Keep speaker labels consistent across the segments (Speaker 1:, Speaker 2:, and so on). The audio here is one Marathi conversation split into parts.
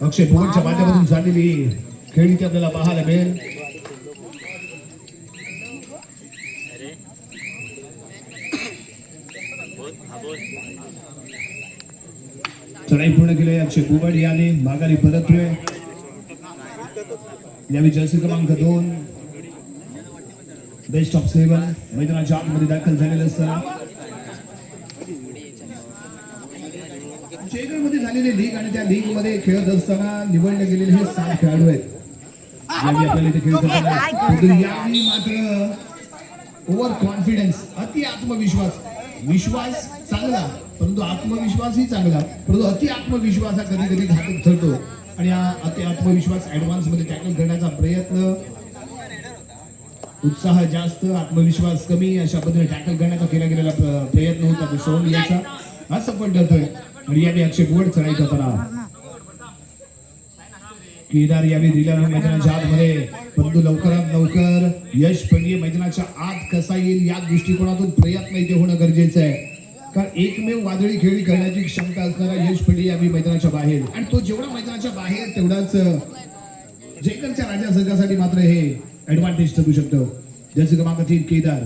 Speaker 1: अक्षय भुवनच्या माध्यमातून झालेली खेळी ती आपल्याला पाहायला मिळेल. चढाई पूर्ण केली अक्षय कुबड याने माघारी परततोय यावेळी जर्सी क्रमांक दोन. बेस्ट ऑफ सेवन मैदानाच्या आतमध्ये दाखल झालेलं असताना मध्ये झालेली लीग आणि त्या लीगमध्ये खेळत असताना निवडले गेलेले हे सात खेळाडू आहेत. यावेळी मात्र ओव्हर कॉन्फिडन्स अति आत्मविश्वास. विश्वास चांगला परंतु आत्मविश्वासही चांगला. परंतु अति आत्मविश्वास हा कधी कधी घातक ठरतो. आणि हा अति आत्मविश्वास ऍडव्हान्समध्ये टॅकल करण्याचा प्रयत्न उत्साह जास्त आत्मविश्वास कमी अशा पद्धतीने टॅकल करण्याचा केला गेलेला प्र- प्रयत्न होता तो सोहम याचा. हा सफल ठरतोय. आणि यावेळी अक्षय कुवड चढाई करताना केदार यावी दिल्या मैदानाच्या आतमध्ये. परंतु लवकरात लवकर यश पंडिये मैदानाच्या आत कसा येईल या दृष्टिकोनातून प्रयत्न इथे होणं गरजेचं आहे. कारण एकमेव वादळी खेळी करण्याची क्षमता असणारा यश पंडिये यावेळी मैदानाच्या बाहेर. आणि तो जेवढा मैदानाच्या बाहेर तेवढाच जयकरच्या राजा संघासाठी मात्र हे ऍडव्हान्टेज ठरू शकतो. जसं क्रमांक तीन केदार.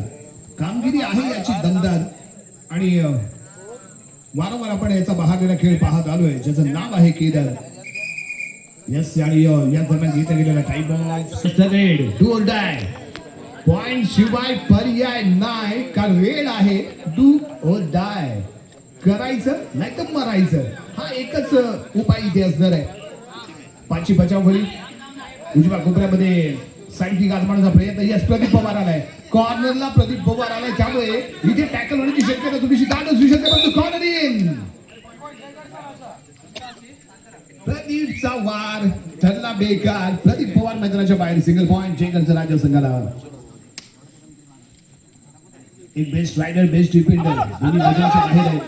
Speaker 1: कामगिरी आहे याची दमदार. आणि वारंवार आपण याचा बहागलेला खेळ पाहत आलोय. ज्याचं नाव आहे केदार. यस आणि या दरम्यान घेतला गेलेला टाइम डू डाय पॉइंट शिवाय पर्याय नाही. का वेळ आहे. डू और डाय करायचं नाही तर मरायचं. हा एकच उपाय इथे असणार आहे. पाचशे बचाव फळी उजव्या कोपऱ्यामध्ये साईड किक आजमावण्याचा प्रयत्न. यस प्रदीप पवार आलाय. कॉर्नरला प्रदीप पवार आलाय त्यामुळे इथे टॅकल होण्याची शक्यता थोडीशी दाट असू शकते परंतु कॉर्नर इन प्रदीपचा वार ठरला बेकार. प्रदीप पवार मैदानाच्या बाहेर सिंगल पॉइंट राज्य संघाला एक बेस्ट रायडर बेस्ट डिफेंडर दोन्ही मैदानाच्या बाहेर आहेत.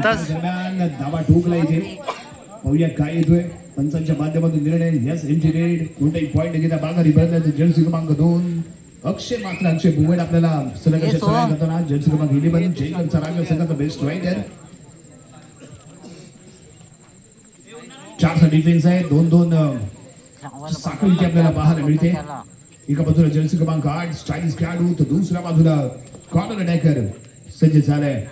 Speaker 1: दरम्यान धावा ठोकला इथे. पाहूया काय येतोय. पंचांच्या माध्यमातून निर्णय. यस एमची रेड कोणताही पॉईंट घेता बागारी बदलायचं. जर्सी क्रमांक दोन. अक्षय मात्र अक्षय बुवेड आपल्याला सलग करताना जर्सी क्रमांक इलेव्हन जयकरचा राजा संघाचा बेस्ट रायडर चारचा डिफेन्स आहे. दोन दोन साखळी इथे आपल्याला पाहायला मिळते. एका बाजूला जर्सी क्रमांक आठ स्टाईलिश खेळाडू. तर दुसऱ्या बाजूला कॉर्नर अटॅकर सज्ज झालाय.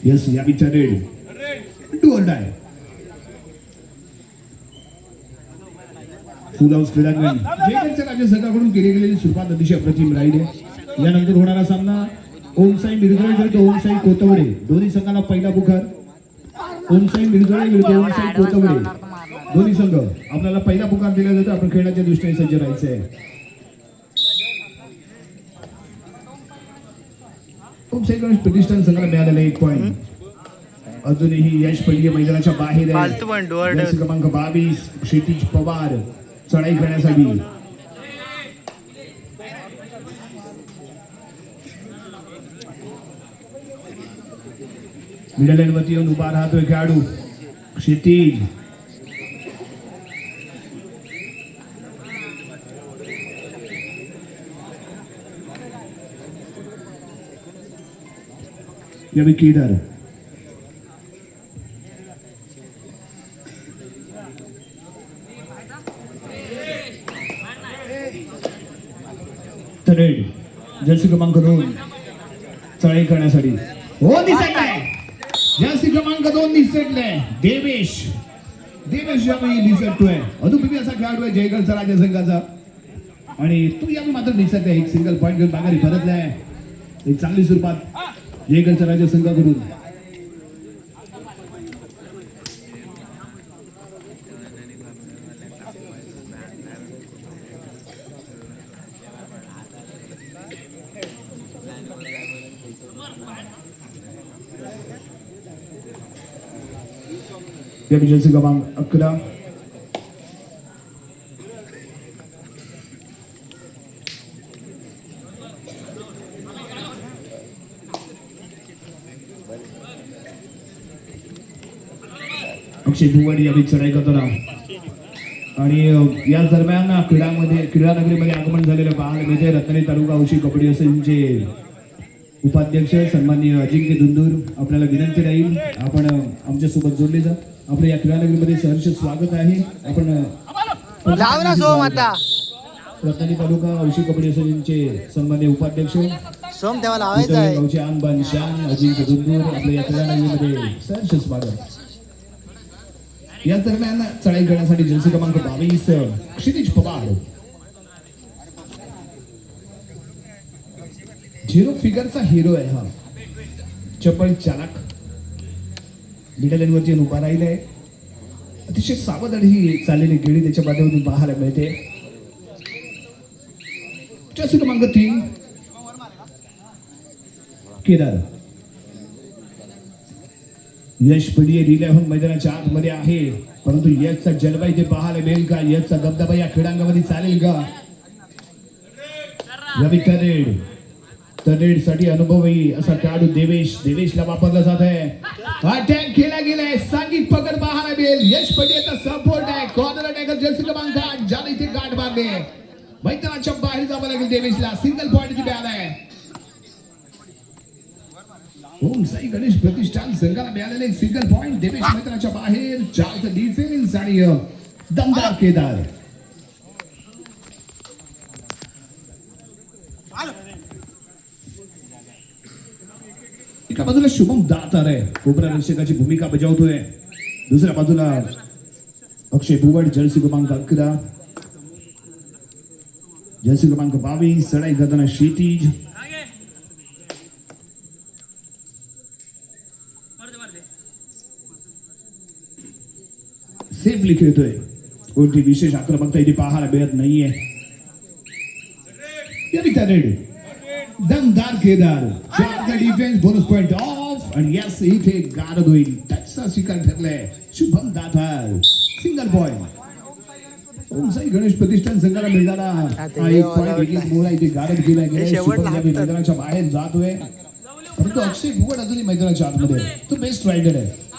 Speaker 1: Yes, या picture raid do or die full house क्रीडांगण जेकरच्या राज्य संघाकडून केली गेलेली सुरुवात अतिशय अप्रतिम राहिली यानंतर होणारा सामना ओमसाई मिरजोळे विरुद्ध ओमसाई कोतवडे दोन्ही संघाला पहिला पुकार ओमसाई मिरजोळे विरुद्ध ओमसाई कोतवडे दोन्ही संघ आपल्याला पहिला पुकार दिला जातो आपण खेळण्याच्या दृष्टीने सज्ज राहायचं आहे ओमसाई गणेश प्रतिष्ठान संघाला मिळालेला एक पॉईंट अजूनही यश पहिली मैदानाच्या बाहेर क्रमांक बावीस क्षितिज पवार चढाई करण्यासाठी. मिडल वरती येऊन उभा राहतोय खेळाडू. क्षितिज. यावेळी केदार थर्ड जर्सी क्रमांक दोन चढाई करण्यासाठी हो दिसतलाय जर्सी क्रमांक दोन दिसतलाय देवेश देवेश यावेळी दिसतोय अधुपिपी असा खेळाडू आहे जयगडचा राज्य संघाचा आणि तो यावेळी मात्र दिसत आहे एक सिंगल पॉईंट घेऊन माघारी परतलाय एक चांगली सुरुवात जयगडचा राज्य संघाकडून यावेळी जर्सी क्रमांक अकरा. भुवाडी यावेळी चढाई करताना आणि याच दरम्यान क्रीडामध्ये क्रीडा नगरीमध्ये आगमन झालेलं पाहायला मिळते रत्नागिरी तालुका औशी कबड्डी असोसिएशनचे उपाध्यक्ष सन्माननीय अजिंक्य दुंदूर आपल्याला विनंती राहील. आपण आमच्यासोबत जोडले जा. आपलं या क्रीडा नगरीमध्ये सहर्ष स्वागत आहे. आपण रत्नागिरी तालुका औशी कबड्डी असोसिएशनचे सन्माननीय उपाध्यक्ष.
Speaker 2: सोम तेव्हा लावायचं आहे.
Speaker 1: गावचे आनबान शान अजिंक्य दुंदूर आपल्या या क्रीडा नगरीमध्ये सहर्ष स्वागत. या दरम्यान चढाई करण्यासाठी जर्सी क्रमांक बावीस क्षितिज पवार. झिरो फिगरचा हिरो आहे हा. चपळ चालक. मिडल एनवरती उभा राहिलाय. अतिशय सावध ही चाललेली गेडी त्याच्या माध्यमातून पाहायला मिळते. जर्सी क्रमांक तीन. केदार. यश पिढी रिलेहून मैदानाच्या आतमध्ये आहे. परंतु यशचा जलवा इथे पाहायला मिळेल का? यशचा दबदबा या खेळांगामध्ये चालेल का? रवी तरेड तरेडसाठी अनुभवी असा खेळाडू देवेश. देवेशला वापरला जात आहे. अटॅक केला गेलाय सांगित पकड पाहायला मिळेल. यश पडियेचा सपोर्ट आहे. कॉर्नर अटॅकर जर्सी क्रमांक आठ ज्याला इथे गाठ मारले मैदानाच्या बाहेर जावं लागेल देवेशला. सिंगल पॉईंट तिथे आलाय ओम साई गणेश प्रतिष्ठान संघाला मिळालेले एक सिंगल पॉइंट देवेश मैदानाच्या बाहेर चारचं डिफेन्स आणि दमदार केदार. एका बाजूला शुभम दातार आहे. कोबरा रक्षकाची भूमिका बजावतोय. दुसऱ्या बाजूला अक्षय बुवड जर्सी क्रमांक अकरा. जर्सी क्रमांक बावीस सडाई करताना क्षितिज. सेफली खेळतोय कोणती विशेष आक्रमकता इथे पाहायला मिळत नाहीये दमदार केदार चारचा डिफेन्स बोनस पॉइंट ऑफ आणि यस इथे गारद होईल टचचा शिकार ठरलाय शुभम दातार सिंगल पॉइंट ओम साई गणेश प्रतिष्ठान संघाला मिळणारा एक पॉइंट. मोरा इथे गारद केला
Speaker 2: लागतात.
Speaker 1: मैदानाच्या बाहेर जातोय परंतु अक्षय भुवड अजूनही मैदानाच्या आतमध्ये. तो बेस्ट रायडर आहे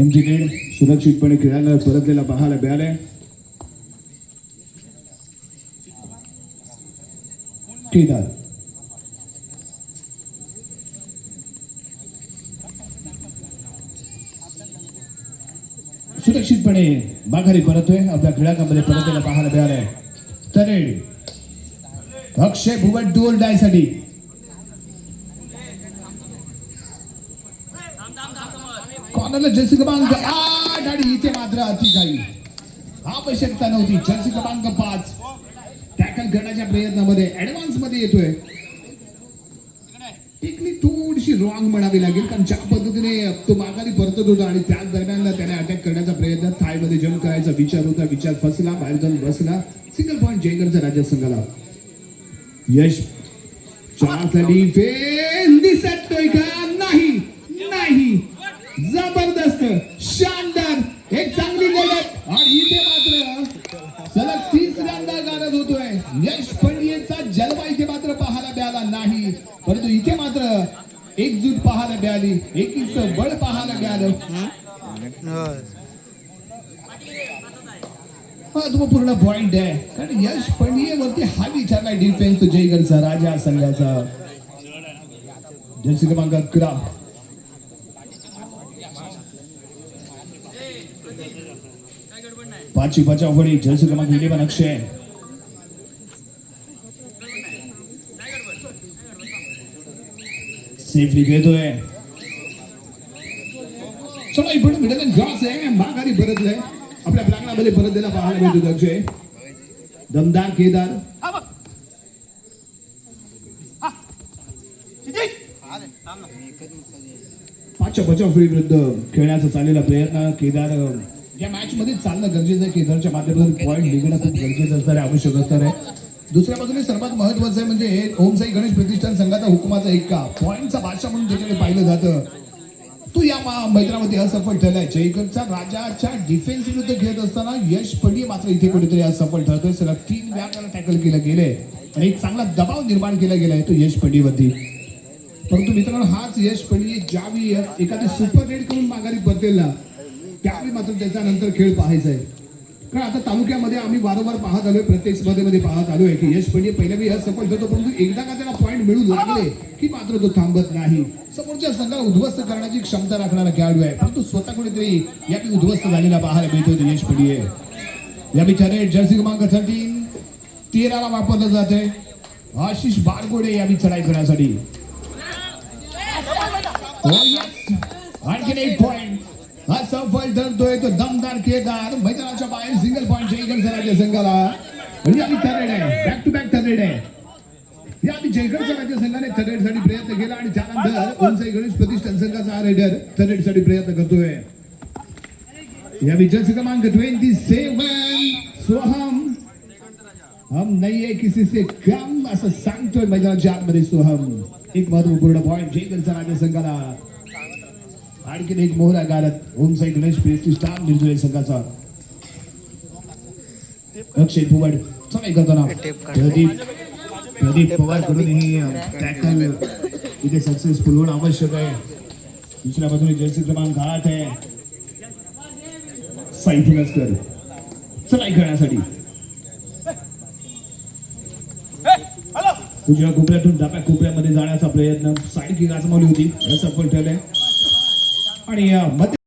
Speaker 1: एमजी सुरक्षितपणे खेळायला परतलेला पाहायला मिळालाय केदार. सुरक्षितपणे माघारी परतोय. आपल्या क्रीडांगामध्ये परतलेला पाहायला मिळालाय तरेड अक्षय भुवन डोर डायसाठी कॉर्नरला जर्सी क्रमांक आठ आणि इथे मात्र अति काही आवश्यकता नव्हती. जर्सी क्रमांक पाच. टॅकल करण्याच्या प्रयत्नामध्ये ऍडव्हान्समध्ये येतोय. टेक्निक थोडीशी रॉंग म्हणावी लागेल कारण ज्या पद्धतीने तो माघारी परतत होता आणि त्याच दरम्यान त्याने अटॅक करण्याचा प्रयत्न थायमध्ये जम्प करायचा विचार होता विचार फसला बाहेर जाऊन बसला. सिंगल पॉईंट जयगडचा राज्य संघाला यश चारचा डिफेन्स दिसतोय का? नाही. नाही. जबर जबरदस्त शानदार. एक चांगली गोलत आणि इथे मात्र सलग तिसऱ्यांदा गारद होतोय. यश पंडियेचा जलवा इथे मात्र पाहायला मिळाला नाही. परंतु इथे मात्र एकजूट पाहायला मिळाली. एकीच बळ पाहायला मिळालं.
Speaker 2: होय.
Speaker 1: पूर्ण पॉइंट आहे. कारण यश पंडियेवरती हा विचारला डिफेन्स जयगडचा राजा संघाचा. जर्सी क्रमांक अकरा. पाचवी बचाव फळी जर्सी क्रमांक इलेवन अक्षय सेफली घेतोय. चला इकडे मिडल क्रॉस आहे. माघारी परतलंय. आपल्या प्रांगणामध्ये परत दिला पाहायला मिळतो अक्षय दमदार केदार. पाचच्या बचाव फळी विरुद्ध खेळण्याचा चाललेला प्रयत्न. केदार अं, या मॅच मध्ये चालणं गरजेचं आहे. केदारच्या माध्यमातून पॉईंट निघणं खूप गरजेचं असणार आहे आवश्यक असणार आहे दुसऱ्या बाजूने सर्वात महत्वाचं आहे म्हणजे ओम साई गणेश प्रतिष्ठान संघाचा हुकुमाचा का. पॉईंटचा बादशाह म्हणून त्याच्याकडे पाहिलं जातं. तो या मैदानामध्ये असफल ठरलाय. जयगडचा राजाच्या डिफेन्स विरुद्ध खेळत असताना यश पंडित मात्र इथे कुठेतरी असफल ठरतोय. सगळं तीन वेळा त्याला टॅकल केलं गेलंय. आणि एक चांगला दबाव निर्माण केला गेलाय तो यश पडीवरती परंतु मित्रांनो हाच यश पंडित ज्यावेळी एखादी सुपर रेड करून माघारी बदलेला ना त्यावेळी मात्र त्याच्यानंतर खेळ पाहायचा आहे. कारण आता तालुक्यामध्ये आम्ही वारंवार पाहत आलोय प्रत्येक स्पर्धेमध्ये पाहत आलोय की यश पंडित पहिल्या वेळी सफल ठरतो परंतु एकदा का त्याला पॉईंट मिळू लागले की मात्र तो थांबत नाही. समोरच्या संघाला उद्ध्वस्त करण्याची क्षमता राखणारा खेळाडू आहे परंतु स्वतः कुणीतरी यावेळी उद्ध्वस्त झालेला पाहायला मिळतो यश पंडित या बिचारे जर्सी क्रमांक थर्टीन तेराला वापरलं जाते आशिष बारगोडे यावी चढाई करण्यासाठी oh आणखीन एक पॉइंट हा सफल ठरतोय तो दमदार केदार. मैदानाच्या बाहेर सिंगल पॉईंट जयगडचा राज्य संघाला. म्हणजे आम्ही थर्ड आहे बॅक टू बॅक थर्ड आहे या आम्ही जयगडच्या राज्य संघाने थर्डसाठी प्रयत्न केला आणि त्यानंतर उंचाई गणेश प्रतिष्ठान संघाचा हा रेडर थर्डसाठी प्रयत्न करतोय. या विजय क्रमांक ट्वेंटी सेवन सोहम. हम नहीं है किसी से कम असं सांगतोय मैदानाच्या आतमध्ये सोहम. एक महत्त्वपूर्ण पॉईंट जयगडचा राज्य संघाला. आणखीन एक मोहरा गारत ओम साई गणेश प्रतिष्ठान निर्जय संघाचा. अक्षय पुवड चढाई करताना
Speaker 2: टेप काढ.
Speaker 1: प्रदीप प्रदीप पवारकडून ही टॅकल इथे सक्सेसफुल होणं आवश्यक आहे. दुसऱ्या बाजूने जर्सी क्रमांक आठ आहे. साई पुरस्कर चढाई करण्यासाठी उजव्या कोपऱ्यातून डाव्या कोपऱ्यामध्ये जाण्याचा प्रयत्न. साईड किक आजमावली होती. सफल ठरले आणि अं, मध्य